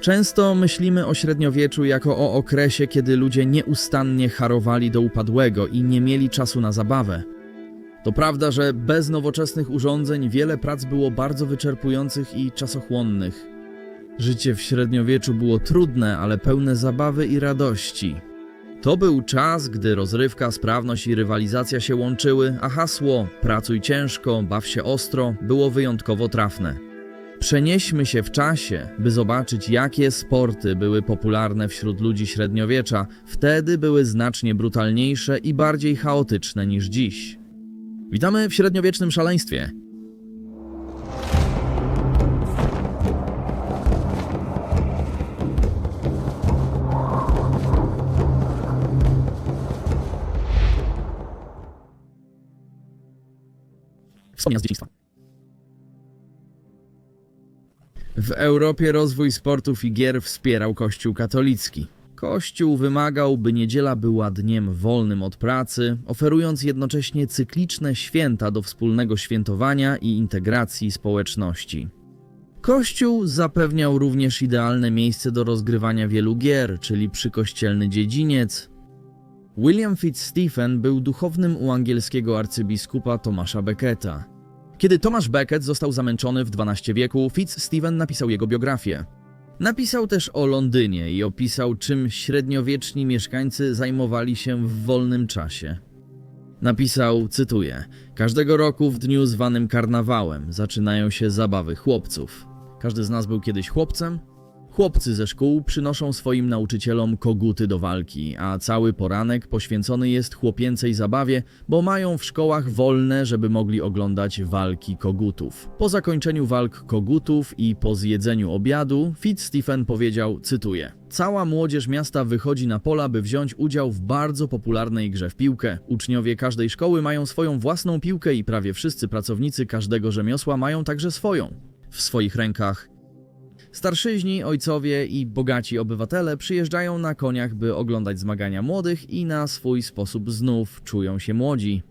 Często myślimy o średniowieczu jako o okresie, kiedy ludzie nieustannie harowali do upadłego i nie mieli czasu na zabawę. To prawda, że bez nowoczesnych urządzeń wiele prac było bardzo wyczerpujących i czasochłonnych. Życie w średniowieczu było trudne, ale pełne zabawy i radości. To był czas, gdy rozrywka, sprawność i rywalizacja się łączyły, a hasło pracuj ciężko, baw się ostro było wyjątkowo trafne. Przenieśmy się w czasie, by zobaczyć, jakie sporty były popularne wśród ludzi średniowiecza. Wtedy były znacznie brutalniejsze i bardziej chaotyczne niż dziś. Witamy w średniowiecznym szaleństwie. Wspomnienia z dzieciństwa. W Europie rozwój sportów i gier wspierał Kościół katolicki. Kościół wymagał, by niedziela była dniem wolnym od pracy, oferując jednocześnie cykliczne święta do wspólnego świętowania i integracji społeczności. Kościół zapewniał również idealne miejsce do rozgrywania wielu gier, czyli przykościelny dziedziniec. William Fitzstephen był duchownym u angielskiego arcybiskupa Tomasza Becketa. Kiedy Tomasz Becket został zamęczony w XII wieku, Fitzstephen napisał jego biografię. Napisał też o Londynie i opisał, czym średniowieczni mieszkańcy zajmowali się w wolnym czasie. Napisał, cytuję: Każdego roku w dniu zwanym karnawałem zaczynają się zabawy chłopców. Każdy z nas był kiedyś chłopcem. Chłopcy ze szkół przynoszą swoim nauczycielom koguty do walki, a cały poranek poświęcony jest chłopięcej zabawie, bo mają w szkołach wolne, żeby mogli oglądać walki kogutów. Po zakończeniu walk kogutów i po zjedzeniu obiadu, Fitzstephen powiedział, cytuję: Cała młodzież miasta wychodzi na pola, by wziąć udział w bardzo popularnej grze w piłkę. Uczniowie każdej szkoły mają swoją własną piłkę i prawie wszyscy pracownicy każdego rzemiosła mają także swoją. W swoich rękach Starszyźni, ojcowie i bogaci obywatele przyjeżdżają na koniach, by oglądać zmagania młodych i na swój sposób znów czują się młodzi.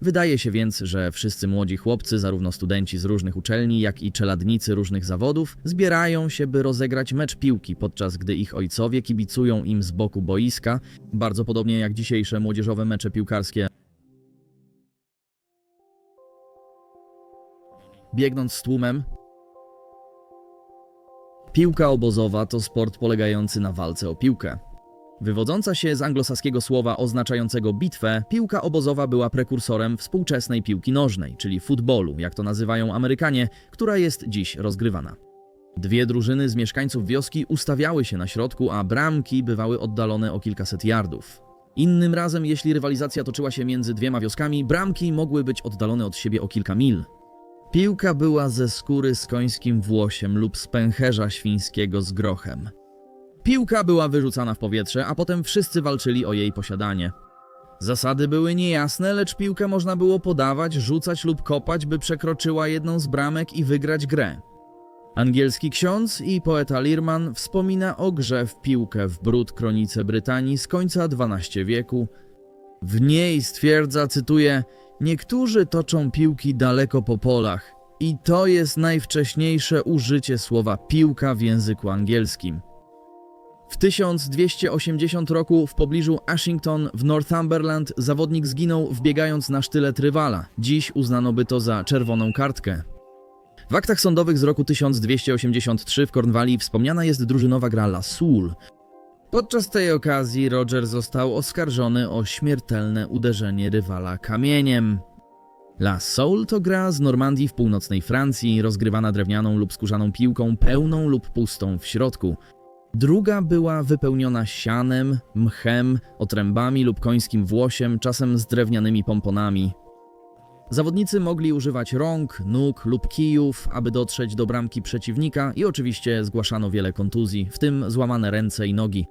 Wydaje się więc, że wszyscy młodzi chłopcy, zarówno studenci z różnych uczelni, jak i czeladnicy różnych zawodów, zbierają się, by rozegrać mecz piłki, podczas gdy ich ojcowie kibicują im z boku boiska, bardzo podobnie jak dzisiejsze młodzieżowe mecze piłkarskie. Biegnąc z tłumem, Piłka obozowa to sport polegający na walce o piłkę. Wywodząca się z anglosaskiego słowa oznaczającego bitwę, piłka obozowa była prekursorem współczesnej piłki nożnej, czyli futbolu, jak to nazywają Amerykanie, która jest dziś rozgrywana. Dwie drużyny z mieszkańców wioski ustawiały się na środku, a bramki bywały oddalone o kilkaset yardów. Innym razem, jeśli rywalizacja toczyła się między dwiema wioskami, bramki mogły być oddalone od siebie o kilka mil. Piłka była ze skóry z końskim włosiem lub z pęcherza świńskiego z grochem. Piłka była wyrzucana w powietrze, a potem wszyscy walczyli o jej posiadanie. Zasady były niejasne, lecz piłkę można było podawać, rzucać lub kopać, by przekroczyła jedną z bramek i wygrać grę. Angielski ksiądz i poeta Lirman wspomina o grze w piłkę w brud kronice Brytanii z końca XII wieku. W niej stwierdza, cytuję, Niektórzy toczą piłki daleko po polach i to jest najwcześniejsze użycie słowa piłka w języku angielskim. W 1280 roku w pobliżu Ashington w Northumberland zawodnik zginął wbiegając na sztylet rywala. Dziś uznano by to za czerwoną kartkę. W aktach sądowych z roku 1283 w Cornwalli wspomniana jest drużynowa gra La Soul. Podczas tej okazji Roger został oskarżony o śmiertelne uderzenie rywala kamieniem. La Soul to gra z Normandii w północnej Francji, rozgrywana drewnianą lub skórzaną piłką, pełną lub pustą w środku. Druga była wypełniona sianem, mchem, otrębami lub końskim włosiem, czasem z drewnianymi pomponami. Zawodnicy mogli używać rąk, nóg lub kijów, aby dotrzeć do bramki przeciwnika i oczywiście zgłaszano wiele kontuzji, w tym złamane ręce i nogi.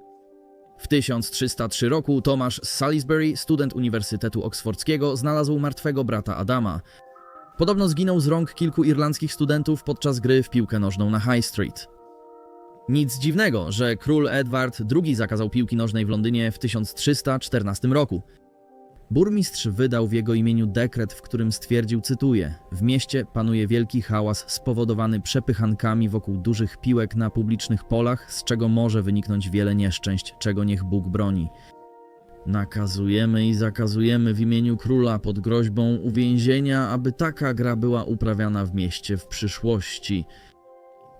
W 1303 roku Tomasz z Salisbury, student Uniwersytetu Oksfordzkiego, znalazł martwego brata Adama. Podobno zginął z rąk kilku irlandzkich studentów podczas gry w piłkę nożną na High Street. Nic dziwnego, że król Edward II zakazał piłki nożnej w Londynie w 1314 roku. Burmistrz wydał w jego imieniu dekret, w którym stwierdził, cytuję: W mieście panuje wielki hałas spowodowany przepychankami wokół dużych piłek na publicznych polach, z czego może wyniknąć wiele nieszczęść, czego niech Bóg broni. Nakazujemy i zakazujemy w imieniu króla pod groźbą uwięzienia, aby taka gra była uprawiana w mieście w przyszłości.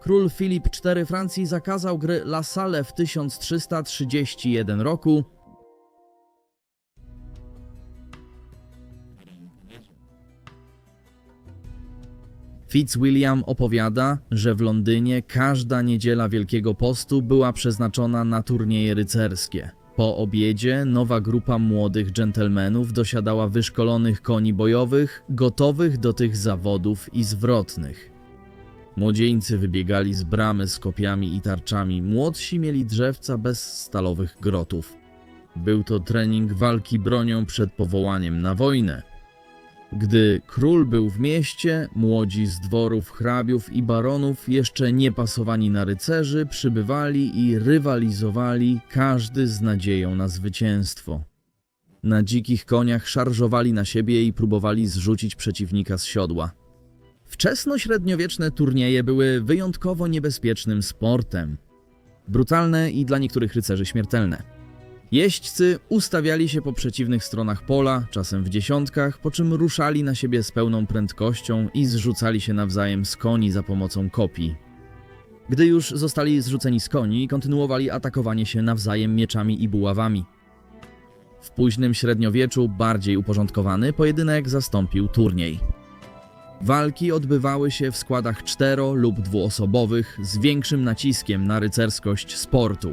Król Filip IV Francji zakazał gry La Salle w 1331 roku, Fitzwilliam opowiada, że w Londynie każda niedziela Wielkiego Postu była przeznaczona na turnieje rycerskie. Po obiedzie nowa grupa młodych dżentelmenów dosiadała wyszkolonych koni bojowych, gotowych do tych zawodów i zwrotnych. Młodzieńcy wybiegali z bramy z kopiami i tarczami, młodsi mieli drzewca bez stalowych grotów. Był to trening walki bronią przed powołaniem na wojnę. Gdy król był w mieście, młodzi z dworów hrabiów i baronów, jeszcze nie pasowani na rycerzy, przybywali i rywalizowali, każdy z nadzieją na zwycięstwo. Na dzikich koniach szarżowali na siebie i próbowali zrzucić przeciwnika z siodła. Wczesnośredniowieczne turnieje były wyjątkowo niebezpiecznym sportem. Brutalne i dla niektórych rycerzy śmiertelne. Jeźdźcy ustawiali się po przeciwnych stronach pola, czasem w dziesiątkach, po czym ruszali na siebie z pełną prędkością i zrzucali się nawzajem z koni za pomocą kopii. Gdy już zostali zrzuceni z koni, kontynuowali atakowanie się nawzajem mieczami i buławami. W późnym średniowieczu, bardziej uporządkowany, pojedynek zastąpił turniej. Walki odbywały się w składach cztero- lub dwuosobowych, z większym naciskiem na rycerskość sportu.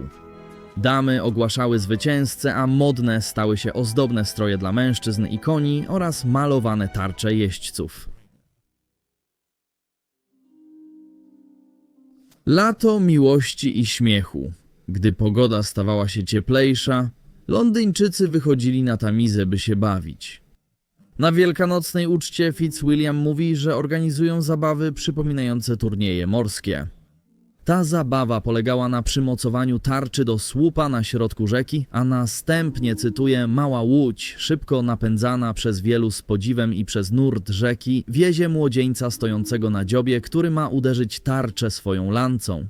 Damy ogłaszały zwycięzcę, a modne stały się ozdobne stroje dla mężczyzn i koni oraz malowane tarcze jeźdźców. Lato miłości i śmiechu. Gdy pogoda stawała się cieplejsza, Londyńczycy wychodzili na tamizę, by się bawić. Na wielkanocnej uczcie Fitzwilliam mówi, że organizują zabawy przypominające turnieje morskie. Ta zabawa polegała na przymocowaniu tarczy do słupa na środku rzeki, a następnie, cytuję, mała łódź, szybko napędzana przez wielu z podziwem i przez nurt rzeki, wiezie młodzieńca stojącego na dziobie, który ma uderzyć tarczę swoją lancą.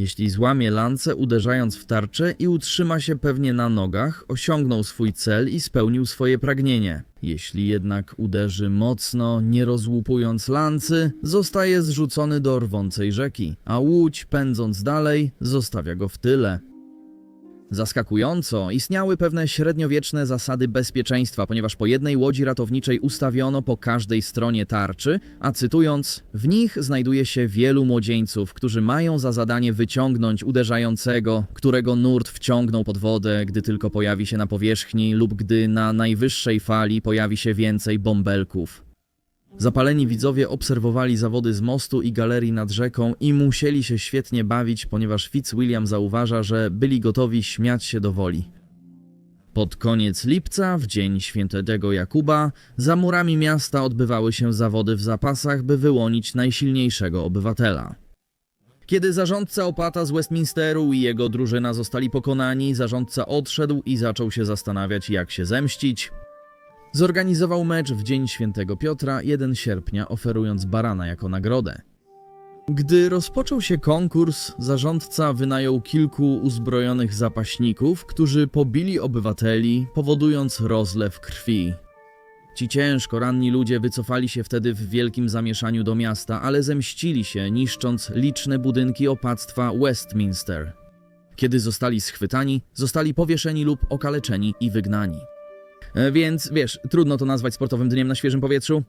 Jeśli złamie lancę uderzając w tarczę i utrzyma się pewnie na nogach, osiągnął swój cel i spełnił swoje pragnienie. Jeśli jednak uderzy mocno, nie rozłupując lancy, zostaje zrzucony do rwącej rzeki, a łódź pędząc dalej zostawia go w tyle. Zaskakująco istniały pewne średniowieczne zasady bezpieczeństwa, ponieważ po jednej łodzi ratowniczej ustawiono po każdej stronie tarczy, a cytując, w nich znajduje się wielu młodzieńców, którzy mają za zadanie wyciągnąć uderzającego, którego nurt wciągną pod wodę, gdy tylko pojawi się na powierzchni lub gdy na najwyższej fali pojawi się więcej bąbelków. Zapaleni widzowie obserwowali zawody z mostu i galerii nad rzeką i musieli się świetnie bawić, ponieważ Fitzwilliam zauważa, że byli gotowi śmiać się do woli. Pod koniec lipca, w dzień świętego Jakuba, za murami miasta odbywały się zawody w zapasach, by wyłonić najsilniejszego obywatela. Kiedy zarządca opata z Westminsteru i jego drużyna zostali pokonani, zarządca odszedł i zaczął się zastanawiać, jak się zemścić. Zorganizował mecz w Dzień Świętego Piotra 1 sierpnia, oferując barana jako nagrodę. Gdy rozpoczął się konkurs, zarządca wynajął kilku uzbrojonych zapaśników, którzy pobili obywateli, powodując rozlew krwi. Ci ciężko ranni ludzie wycofali się wtedy w wielkim zamieszaniu do miasta, ale zemścili się, niszcząc liczne budynki opactwa Westminster. Kiedy zostali schwytani, zostali powieszeni lub okaleczeni i wygnani. E, Więc wiesz, trudno to nazwać sportowym dniem na świeżym powietrzu.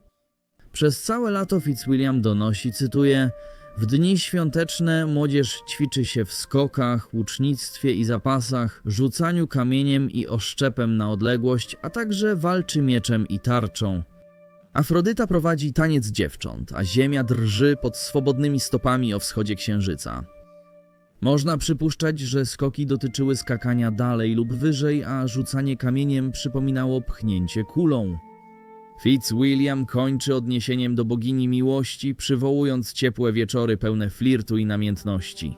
Przez całe lato Fitzwilliam donosi, cytuję: W dni świąteczne młodzież ćwiczy się w skokach, łucznictwie i zapasach, rzucaniu kamieniem i oszczepem na odległość, a także walczy mieczem i tarczą. Afrodyta prowadzi taniec dziewcząt, a ziemia drży pod swobodnymi stopami o wschodzie księżyca. Można przypuszczać, że skoki dotyczyły skakania dalej lub wyżej, a rzucanie kamieniem przypominało pchnięcie kulą. Fitzwilliam kończy odniesieniem do bogini miłości, przywołując ciepłe wieczory pełne flirtu i namiętności.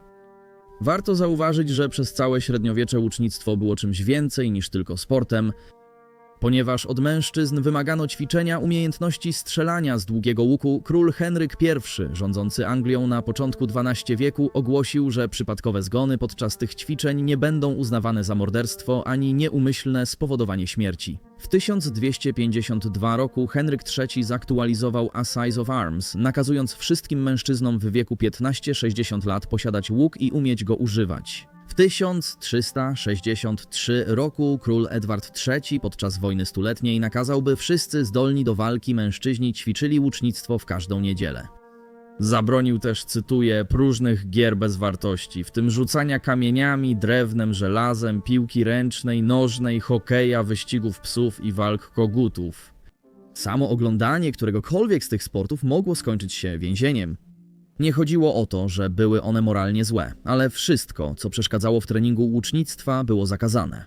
Warto zauważyć, że przez całe średniowiecze łucznictwo było czymś więcej niż tylko sportem. Ponieważ od mężczyzn wymagano ćwiczenia umiejętności strzelania z długiego łuku, król Henryk I, rządzący Anglią na początku XII wieku, ogłosił, że przypadkowe zgony podczas tych ćwiczeń nie będą uznawane za morderstwo ani nieumyślne spowodowanie śmierci. W 1252 roku Henryk III zaktualizował Assize of Arms, nakazując wszystkim mężczyznom w wieku 15-60 lat posiadać łuk i umieć go używać. W 1363 roku król Edward III podczas wojny stuletniej nakazał, by wszyscy zdolni do walki mężczyźni ćwiczyli łucznictwo w każdą niedzielę. Zabronił też, cytuję, próżnych gier bez wartości, w tym rzucania kamieniami, drewnem, żelazem, piłki ręcznej, nożnej, hokeja, wyścigów psów i walk kogutów. Samo oglądanie któregokolwiek z tych sportów mogło skończyć się więzieniem. Nie chodziło o to, że były one moralnie złe, ale wszystko, co przeszkadzało w treningu łucznictwa, było zakazane.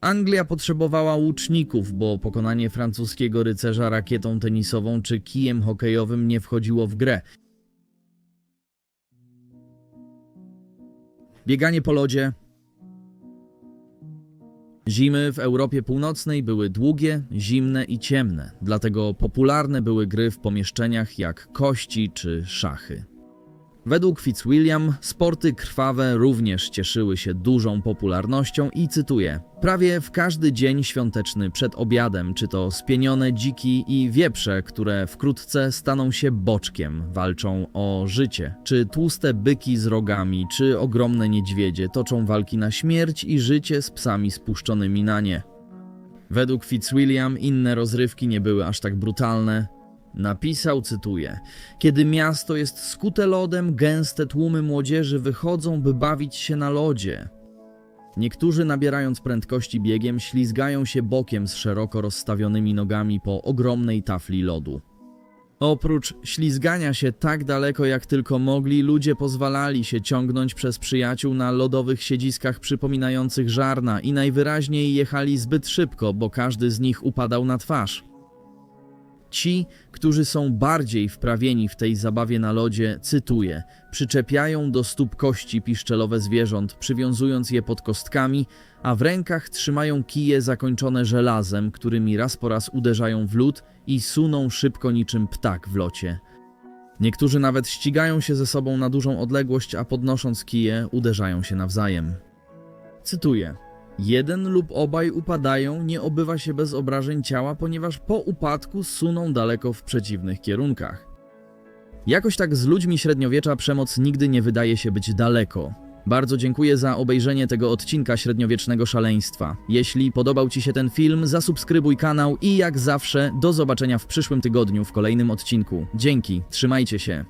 Anglia potrzebowała łuczników, bo pokonanie francuskiego rycerza rakietą tenisową czy kijem hokejowym nie wchodziło w grę. Bieganie po lodzie. Zimy w Europie Północnej były długie, zimne i ciemne, dlatego popularne były gry w pomieszczeniach jak kości czy szachy. Według Fitzwilliam sporty krwawe również cieszyły się dużą popularnością i cytuję: Prawie w każdy dzień świąteczny przed obiadem, czy to spienione dziki i wieprze, które wkrótce staną się boczkiem, walczą o życie, czy tłuste byki z rogami, czy ogromne niedźwiedzie toczą walki na śmierć i życie z psami spuszczonymi na nie. Według Fitzwilliam inne rozrywki nie były aż tak brutalne. Napisał, cytuję: Kiedy miasto jest skute lodem, gęste tłumy młodzieży wychodzą, by bawić się na lodzie. Niektórzy, nabierając prędkości biegiem, ślizgają się bokiem z szeroko rozstawionymi nogami po ogromnej tafli lodu. Oprócz ślizgania się tak daleko jak tylko mogli, ludzie pozwalali się ciągnąć przez przyjaciół na lodowych siedziskach przypominających żarna i najwyraźniej jechali zbyt szybko, bo każdy z nich upadał na twarz. Ci, którzy są bardziej wprawieni w tej zabawie na lodzie, cytuję, przyczepiają do stóp kości piszczelowe zwierząt, przywiązując je pod kostkami, a w rękach trzymają kije zakończone żelazem, którymi raz po raz uderzają w lód i suną szybko niczym ptak w locie. Niektórzy nawet ścigają się ze sobą na dużą odległość, a podnosząc kije, uderzają się nawzajem. Cytuję. Jeden lub obaj upadają, nie obywa się bez obrażeń ciała, ponieważ po upadku suną daleko w przeciwnych kierunkach. Jakoś tak z ludźmi średniowiecza przemoc nigdy nie wydaje się być daleko. Bardzo dziękuję za obejrzenie tego odcinka średniowiecznego szaleństwa. Jeśli podobał Ci się ten film, zasubskrybuj kanał i jak zawsze do zobaczenia w przyszłym tygodniu w kolejnym odcinku. Dzięki, trzymajcie się.